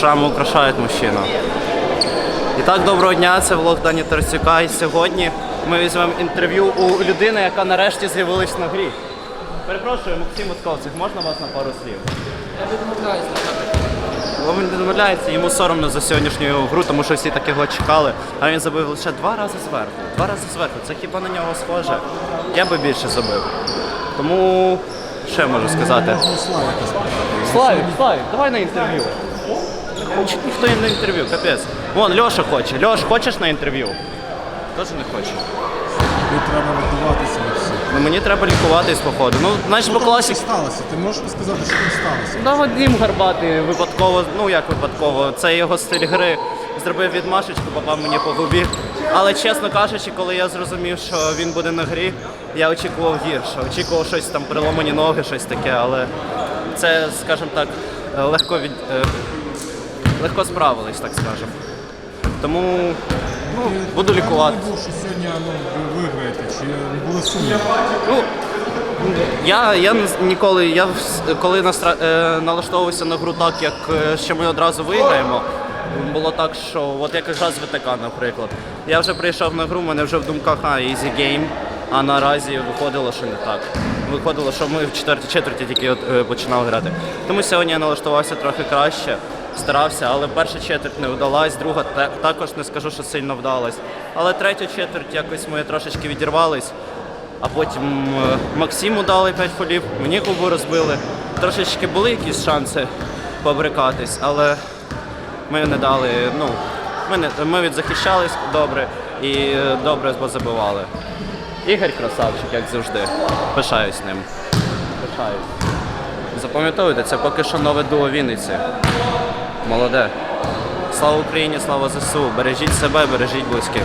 Шрами украшають мужчину. І так, доброго дня, це влог Дані Тарасюка. І сьогодні ми візьмемо інтерв'ю у людини, яка нарешті з'явилась на грі. Перепрошую, Максим Московцев, можна вас на пару слів? Я відмовляюсь. Бо Він відмовляється, йому соромно за сьогоднішню гру, тому що всі так його чекали. А він забив лише два рази зверху. Два рази зверху. Це хіба на нього схоже? Я би більше забив. Тому що я можу сказати? Славік, Славік, давай на інтерв'ю. Не хоче ніхто на інтерв'ю, капець. Вон, Льоша хоче. Льош, хочеш на інтерв'ю? Теж не хоче. Тобі треба рятуватися від всіх. Ну мені треба лікуватись, походу. Ну, знаєш, по класі. Що сталося? Ти можеш сказати, що там сталося? Да, Вадим Гарбатий випадково, ну як випадково, це його стиль гри. Зробив відмашечку, попав мені по губі. Але чесно кажучи, коли я зрозумів, що він буде на грі, я очікував гірше. Очікував щось там переломані ноги, щось таке, але це, скажімо так, легко від е, легко справились, так скажемо. Тому ну, буду лікувати. Я був, що сьогодні ну, ви виграєте, чи не було сумнівів? Ну, я, я ніколи, я вс- коли настра... е, налаштовувався на гру так, як е, що ми одразу виграємо, було так, що от як якраз ВТК, наприклад. Я вже прийшов на гру, в мене вже в думках а, easy game, а наразі виходило, що не так. Виходило, що ми в четвертій четверті тільки от, е, починали грати. Тому сьогодні я налаштувався трохи краще, старався, але перша четверть не вдалась, друга також не скажу, що сильно вдалась. Але третя четверть якось ми трошечки відірвались. А потім е, Максиму дали 5 фолів, мені губу розбили. Трошечки були якісь шанси побрикатись, але ми не дали. Ну, ми, не, ми відзахищались добре і добре забивали. Ігор красавчик, як завжди. Пишаюсь ним. Пишаюсь. Запам'ятовуйте, це поки що нове дуо Вінниці. Молоде. Слава Україні, слава ЗСУ. Бережіть себе, бережіть близьких.